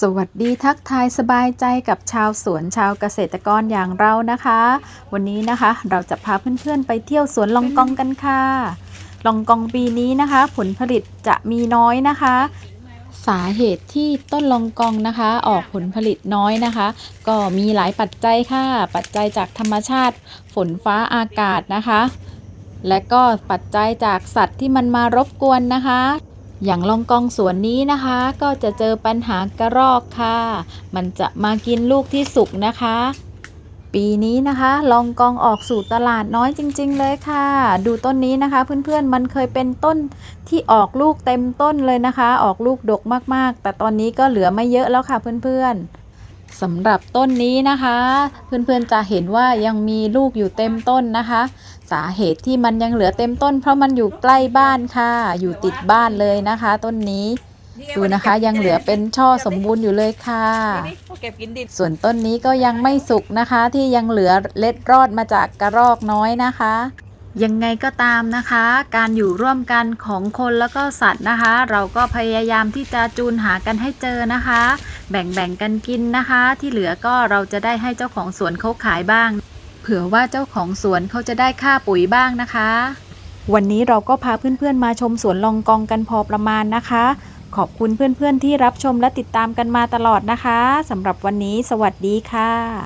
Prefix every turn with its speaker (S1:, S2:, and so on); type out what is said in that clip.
S1: สวัสดีทักทายสบายใจกับชาวสวนชาวเกษตรกรอย่างเรานะคะ วันนี้นะคะเราจะพาเพื่อนๆ ไปเที่ยวสวนลองกองกันค่ะ ลองกองปีนี้นะคะ ผลผลิตจะมีน้อยนะคะ สาเหตุที่ต้นลองกองนะคะ ออกผลผลิตน้อยนะคะ ก็มีหลายปัจจัยค่ะ ปัจจัยจากธรรมชาติ ฝนฟ้าอากาศนะคะ และก็ปัจจัยจากสัตว์ที่มันมารบกวนนะคะ อย่างลองกองสวนนี้นะคะ ก็จะเจอปัญหากระรอกค่ะ มันจะมากินลูกที่สุกนะคะ ปีนี้นะคะ ลองกองออกสู่ตลาดน้อยจริง ๆ เลยค่ะ ดูต้นนี้นะคะ เพื่อนๆมันเคยเป็นต้นที่ออกลูกเต็มต้นเลยนะคะ ออกลูกดกมากๆ แต่ตอนนี้ก็เหลือไม่เยอะแล้วค่ะเพื่อนๆ สำหรับต้นนี้นะคะ เพื่อนๆจะเห็นว่ายังมีลูกอยู่เต็มต้นนะคะ สาเหตุที่มันยังเหลือเต็มต้น เพราะมันอยู่ใกล้บ้านค่ะ อยู่ติดบ้านเลยนะคะ ต้นนี้ดูนะคะยังเหลือเป็นช่อสมบูรณ์อยู่เลยค่ะ ส่วนต้นนี้ก็ยังไม่สุกนะคะ ที่ยังเหลือเล็ดรอดมาจากกระรอกน้อยนะคะยังไงก็ตามนะคะ การอยู่ร่วมกันของคนแล้วก็สัตว์นะคะ เราก็พยายามที่จะจูนหากันให้เจอนะคะ แบ่งๆกันกินนะคะ ที่เหลือก็เราจะได้ให้เจ้าของสวนเขาขายบ้าง เผื่อว่าเจ้าของสวนเขาจะได้ค่าปุ๋ยบ้างนะคะ วันนี้เราก็พาเพื่อนๆมาชมสวนลองกองกันพอประมาณนะคะ ขอบคุณเพื่อนๆที่รับชมและติดตามกันมาตลอดนะคะสำหรับวันนี้ สวัสดีค่ะ